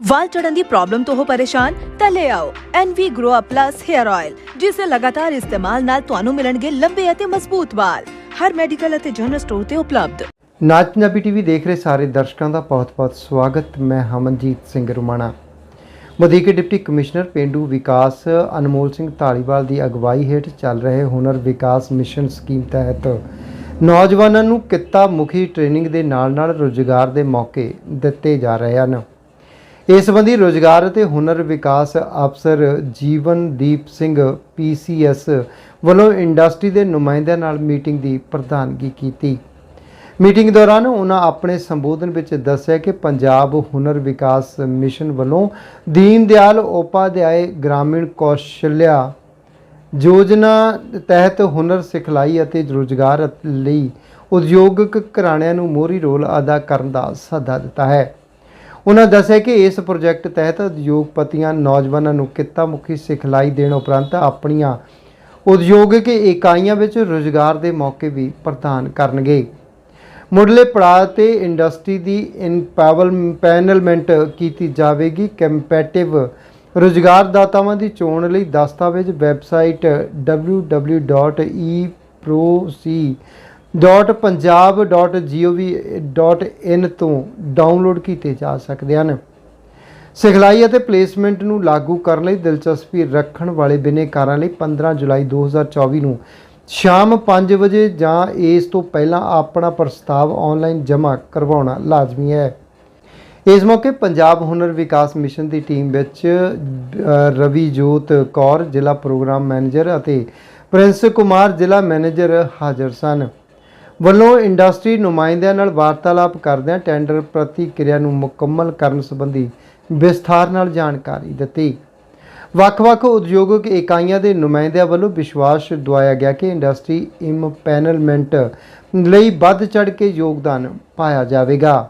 ਵਾਲ ਚੜਨ ਦੀ ਪ੍ਰੋਬਲਮ ਤੋਂ ਹੋ ਪਰੇਸ਼ਾਨ, ਤਾਂ ਲੈ ਆਓ NV Grow Up Plus Hair Oil ਜਿਸ ਦੇ ਲਗਾਤਾਰ ਇਸਤੇਮਾਲ ਨਾਲ ਤੁਹਾਨੂੰ ਮਿਲਣਗੇ ਲੰਬੇ ਅਤੇ ਮਜ਼ਬੂਤ ਵਾਲ। ਹਰ ਮੈਡੀਕਲ ਅਤੇ ਜਨਰਲ ਸਟੋਰ ਤੇ ਉਪਲਬਧ। ਨਾਚ ਪੰਜਾਬੀ ਟੀਵੀ ਦੇਖ ਰਹੇ ਸਾਰੇ ਦਰਸ਼ਕਾਂ ਦਾ ਬਹੁਤ-ਬਹੁਤ ਸਵਾਗਤ। ਮੈਂ ਹਮਨਜੀਤ ਸਿੰਘ ਰੁਮਾਣਾ। ਵਧੀਕ ਡਿਪਟੀ ਕਮਿਸ਼ਨਰ ਪਿੰਡੂ ਵਿਕਾਸ ਅਨਮੋਲ ਸਿੰਘ ਢਾਲੀਵਾਲ ਦੀ ਅਗਵਾਈ ਹੇਠ ਚੱਲ ਰਹੇ ਹੁਨਰ ਵਿਕਾਸ ਮਿਸ਼ਨ ਸਕੀਮ ਤਹਿਤ ਨੌਜਵਾਨਾਂ ਨੂੰ ਕਿੱਤਾ ਮੁਖੀ ਟ੍ਰੇਨਿੰਗ ਦੇ ਨਾਲ-ਨਾਲ ਰੋਜ਼ਗਾਰ ਦੇ ਮੌਕੇ ਦਿੱਤੇ ਜਾ ਰਹੇ ਹਨ। ਇਸ ਸੰਬੰਧੀ ਰੋਜ਼ਗਾਰ ਅਤੇ ਹੁਨਰ ਵਿਕਾਸ ਅਫਸਰ ਜੀਵਨਦੀਪ ਸਿੰਘ, ਪੀਸੀਐਸ ਵੱਲੋਂ ਇੰਡਸਟਰੀ ਦੇ ਨੁਮਾਇੰਦਿਆਂ ਨਾਲ ਮੀਟਿੰਗ ਦੀ ਪ੍ਰਧਾਨਗੀ ਕੀਤੀ। ਮੀਟਿੰਗ ਦੌਰਾਨ ਉਹਨਾਂ ਆਪਣੇ ਸੰਬੋਧਨ ਵਿੱਚ ਦੱਸਿਆ ਕਿ ਪੰਜਾਬ ਹੁਨਰ ਵਿਕਾਸ ਮਿਸ਼ਨ ਵੱਲੋਂ ਦੀਨ ਦਿਆਲ ਉਪਾਧਿਆਏ ਗ੍ਰਾਮੀਣ ਕੌਸ਼ਲਿਆ ਯੋਜਨਾ ਤਹਿਤ ਹੁਨਰ ਸਿਖਲਾਈ ਅਤੇ ਰੋਜ਼ਗਾਰ ਲਈ ਉਦਯੋਗਿਕ ਘਰਾਣਿਆਂ ਨੂੰ ਮੋਹਰੀ ਰੋਲ ਅਦਾ ਕਰਨ ਦਾ ਸੱਦਾ ਦਿੱਤਾ ਹੈ। ਉਹਨਾਂ ਦੱਸਿਆ ਕਿ ਇਸ ਪ੍ਰੋਜੈਕਟ ਤਹਿਤ ਉਦਯੋਗਪਤੀਆਂ, ਨੌਜਵਾਨਾਂ ਨੂੰ ਕਿੱਤਾ ਮੁਖੀ ਸਿਖਲਾਈ ਦੇਣ ਉਪਰੰਤ ਆਪਣੀਆਂ ਉਦਯੋਗਿਕ ਇਕਾਈਆਂ ਵਿੱਚ ਰੋਜ਼ਗਾਰ ਦੇ ਮੌਕੇ ਵੀ ਪ੍ਰਦਾਨ ਕਰਨਗੇ। ਮੁੱਢਲੇ ਪੜਾਅ ਤੇ ਇੰਡਸਟਰੀ ਦੀ ਇਨਪੈਵਲਮੈਂਟ ਕੀਤੀ ਜਾਵੇਗੀ। ਕੰਪੈਟਿਵ ਰੋਜ਼ਗਾਰਦਾਤਾਵਾਂ ਦੀ ਚੋਣ ਲਈ ਦਸਤਾਵੇਜ਼ ਵੈਬਸਾਈਟ www.eproc.punjab.gov.in ਤੋਂ ਡਾਊਨਲੋਡ ਕੀਤੇ ਜਾ ਸਕਦੇ ਹਨ। ਸਿਖਲਾਈ ਅਤੇ ਪਲੇਸਮੈਂਟ ਨੂੰ ਲਾਗੂ ਕਰਨ ਲਈ ਦਿਲਚਸਪੀ ਰੱਖਣ ਵਾਲੇ ਬਿਨੇਕਾਰਾਂ ਲਈ 15 ਜੁਲਾਈ 2024 ਨੂੰ ਸ਼ਾਮ 5 ਵਜੇ ਜਾਂ ਇਸ ਤੋਂ ਪਹਿਲਾਂ ਆਪਣਾ ਪ੍ਰਸਤਾਵ ਆਨਲਾਈਨ ਜਮ੍ਹਾਂ ਕਰਵਾਉਣਾ ਲਾਜ਼ਮੀ ਹੈ। ਇਸ ਮੌਕੇ ਪੰਜਾਬ ਹੁਨਰ ਵਿਕਾਸ ਮਿਸ਼ਨ ਦੀ ਟੀਮ ਵਿੱਚ ਰਵੀਜੋਤ ਕੌਰ, ਜ਼ਿਲ੍ਹਾ ਪ੍ਰੋਗਰਾਮ ਮੈਨੇਜਰ ਅਤੇ ਪ੍ਰਿੰਸ ਕੁਮਾਰ ਜ਼ਿਲ੍ਹਾ ਮੈਨੇਜਰ ਹਾਜ਼ਰ ਸਨ। ਵੱਲੋਂ ਇੰਡਸਟਰੀ ਨੁਮਾਇੰਦਿਆਂ ਨਾਲ ਵਾਰਤਾਲਾਪ ਕਰਦਿਆਂ ਟੈਂਡਰ ਪ੍ਰਤੀਕਿਰਿਆ ਨੂੰ ਮੁਕੰਮਲ ਕਰਨ ਸੰਬੰਧੀ ਵਿਸਥਾਰ ਨਾਲ ਜਾਣਕਾਰੀ ਦਿੱਤੀ। ਵੱਖ-ਵੱਖ ਉਦਯੋਗਿਕ ਇਕਾਈਆਂ ਦੇ ਨੁਮਾਇੰਦਿਆਂ ਵੱਲੋਂ ਵਿਸ਼ਵਾਸ ਦਿਵਾਇਆ ਗਿਆ ਕਿ ਇੰਡਸਟਰੀ ਇੰਪੈਨਲਮੈਂਟ ਲਈ ਵੱਧ ਚੜ੍ਹ ਕੇ ਯੋਗਦਾਨ ਪਾਇਆ ਜਾਵੇਗਾ।